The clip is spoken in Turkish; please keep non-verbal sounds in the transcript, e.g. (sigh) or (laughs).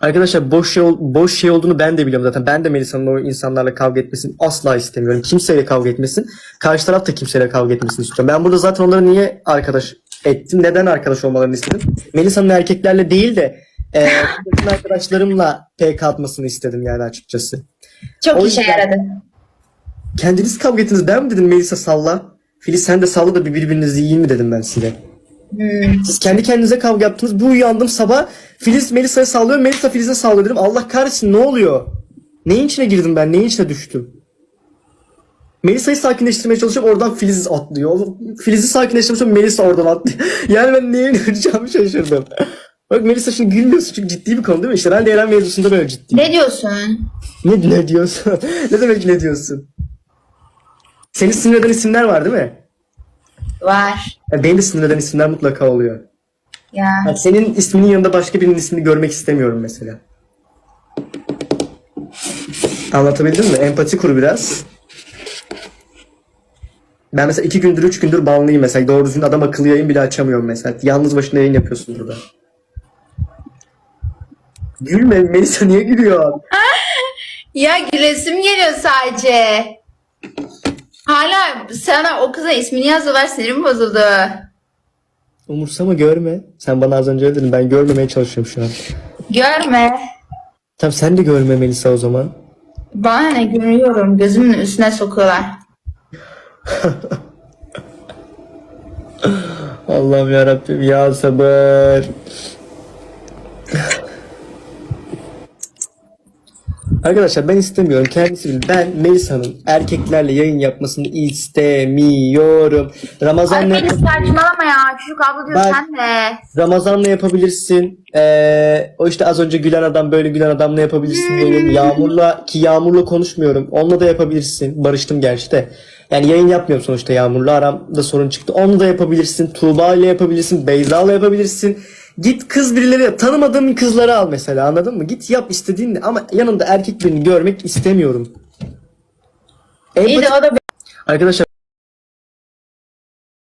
Arkadaşlar boş şey, boş şey olduğunu ben de biliyorum zaten. Ben de Melisa'nın o insanlarla kavga etmesini asla istemiyorum. Kimseyle kavga etmesin. Karşı taraf da kimseyle kavga etmesini istiyorum. Ben burada zaten onları niye arkadaş ettim? Neden arkadaş olmalarını istedim? Melisa'nın erkeklerle değil de e, arkadaşlarımla PK atmasını istedim yani açıkçası. Çok O işe yaradı. Kendiniz kavga ettiniz. Ben mi dedim Melisa salla? Filiz sen de salla da bir birbirinizi yiyin mi dedim ben size. Hmm. Siz kendi kendinize kavga yaptınız. Bu uyandım sabah. Filiz Melisa'ya sallıyor. Melisa Filiz'e sallıyor dedim. Allah kahretsin ne oluyor? Neyin içine girdim ben? Neyin içine düştüm? Melisa'yı sakinleştirmeye çalışıyorum. Oradan Filiz atlıyor. Filiz'i sakinleştirmeye çalışıyorum. Melisa oradan atlıyor. (laughs) Yani ben neye inanacağımı şaşırdım. Bak Melisa şimdi gülmüyorsun çünkü ciddi bir konu değil mi? İşte ben de Eren mevzusunda böyle ciddi. Ne diyorsun? Ne, ne diyorsun? (laughs) ne demek ne diyorsun? Seni sinir eden isimler var değil mi? Var. Yani beni de sinir eden isimler mutlaka oluyor. Ya. Yani senin isminin yanında başka birinin ismini görmek istemiyorum mesela. Anlatabildim mi? Empati kur biraz. Ben mesela iki gündür, üç gündür banlıyım mesela. Doğru düzgün adam akıllı yayın bile açamıyorum mesela. Yalnız başına yayın yapıyorsun burada. Gülme. Melisa niye gülüyor? (laughs) Ya gülesim geliyor sadece. Hala sana o kıza ismini yazdılar sinirim bozuldu. Umursama görme. Sen bana az önce öyle dedin. Ben görmemeye çalışıyorum şu an. Görme. Tamam sen de görme Melisa o zaman. Bana ne görüyorum gözümün üstüne sokuyorlar. (laughs) Allah'ım ya Rabbim ya sabır. Arkadaşlar ben istemiyorum. Kendisi bilir. Ben Melisa'nın erkeklerle yayın yapmasını istemiyorum. Ramazan'la, Ay beni saçmalama ya. Çocuk abla diyor Bak- sen de. Ramazan'la yapabilirsin. Ee, o işte az önce gülen adam böyle gülen adamla yapabilirsin. Yayın. Yağmur'la ki Yağmur'la konuşmuyorum. Onunla da yapabilirsin. Barıştım gerçi de. Yani yayın yapmıyorum sonuçta Yağmur'la. Aramda sorun çıktı. Onu da yapabilirsin. Tuğba ile yapabilirsin. Beyza'la yapabilirsin. Git kız birileri tanımadığın kızları al mesela anladın mı? Git yap istediğini ama yanında erkek birini görmek istemiyorum. İyi de Empati- o da Arkadaşlar